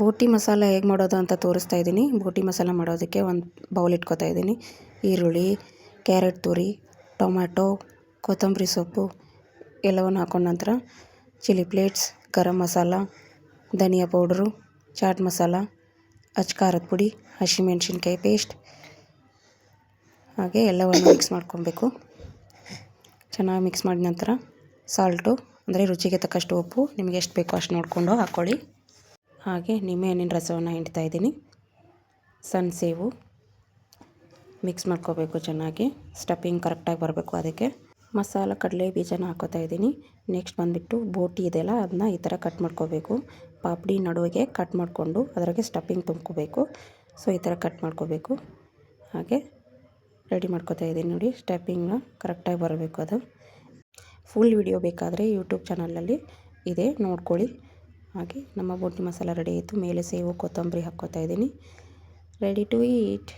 ಬೋಟಿ ಮಸಾಲ ಹೇಗೆ ಮಾಡೋದು ಅಂತ ತೋರಿಸ್ತಾ ಇದ್ದೀನಿ. ಬೋಟಿ ಮಸಾಲ ಮಾಡೋದಕ್ಕೆ ಒಂದು ಬೌಲ್ ಇಟ್ಕೋತಾ ಇದ್ದೀನಿ. ಈರುಳ್ಳಿ, ಕ್ಯಾರೆಟ್ ತುರಿ, ಟೊಮ್ಯಾಟೊ, ಕೊತ್ತಂಬರಿ ಸೊಪ್ಪು ಎಲ್ಲವನ್ನು ಹಾಕೊಂಡ ನಂತರ ಚಿಲ್ಲಿ ಪ್ಲೇಟ್ಸ್, ಗರಂ ಮಸಾಲ, ಧನಿಯಾ ಪೌಡ್ರು, ಚಾಟ್ ಮಸಾಲ ಅಚ್ಕಾರದ ಪುಡಿ, ಹಸಿಮೆಣ್ಸಿನ್ಕಾಯಿ ಪೇಸ್ಟ್ ಹಾಗೆ ಎಲ್ಲವನ್ನು ಮಿಕ್ಸ್ ಮಾಡ್ಕೊಬೇಕು. ಚೆನ್ನಾಗಿ ಮಿಕ್ಸ್ ಮಾಡಿದ ನಂತರ ಸಾಲ್ಟು ಅಂದರೆ ರುಚಿಗೆ ತಕ್ಕಷ್ಟು ಉಪ್ಪು, ನಿಮಗೆ ಎಷ್ಟು ಬೇಕೋ ಅಷ್ಟು ನೋಡಿಕೊಂಡು ಹಾಕ್ಕೊಳ್ಳಿ ಹಾಗೆ ನಿಂಬೆಹಣ್ಣಿನ ರಸವನ್ನು ಹಿಂಡ್ತಾ ಇದ್ದೀನಿ. ಸಣ್ಣ ಸೇವು. ಮಿಕ್ಸ್ ಮಾಡ್ಕೋಬೇಕು ಚೆನ್ನಾಗಿ. ಸ್ಟಫಿಂಗ್ ಕರೆಕ್ಟಾಗಿ ಬರಬೇಕು ಅದಕ್ಕೆ. ಮಸಾಲ, ಕಡಲೆ, ಬೀಜನ ಹಾಕೋತಾ ಇದ್ದೀನಿ. ನೆಕ್ಸ್ಟ್ ಬಂದುಬಿಟ್ಟು ಬೋಟಿ ಇದೆಯಲ್ಲ, ಅದನ್ನ ಈ ಥರ ಕಟ್ ಮಾಡ್ಕೋಬೇಕು. ಪಾಪಡಿ ನಡುವಿಗೆ ಕಟ್ ಮಾಡಿಕೊಂಡು ಅದರಾಗೆ ಸ್ಟಫಿಂಗ್ ತುಂಬ್ಕೋಬೇಕು. ಸೊ ಈ ಥರ ಕಟ್ ಮಾಡ್ಕೋಬೇಕು. ಹಾಗೆ ರೆಡಿ ಮಾಡ್ಕೋತಾ ಇದ್ದೀನಿ ನೋಡಿ ಸ್ಟಫಿಂಗ್ನ ಕರೆಕ್ಟಾಗಿ ಬರಬೇಕು ಅದು. ಫುಲ್ ವಿಡಿಯೋ ಬೇಕಾದರೆ ಯೂಟ್ಯೂಬ್ ಚಾನಲಲ್ಲಿ ಇದೆ, ನೋಡ್ಕೊಳ್ಳಿ. ಹಾಗೆ ನಮ್ಮ ಬೋಟಿ ಮಸಾಲ ರೆಡಿ ಆಯಿತು. ಮೇಲೆ ಸೇವು ಕೊತ್ತಂಬರಿ ಹಾಕ್ಕೋತಾ ಇದ್ದೀನಿ. Ready to eat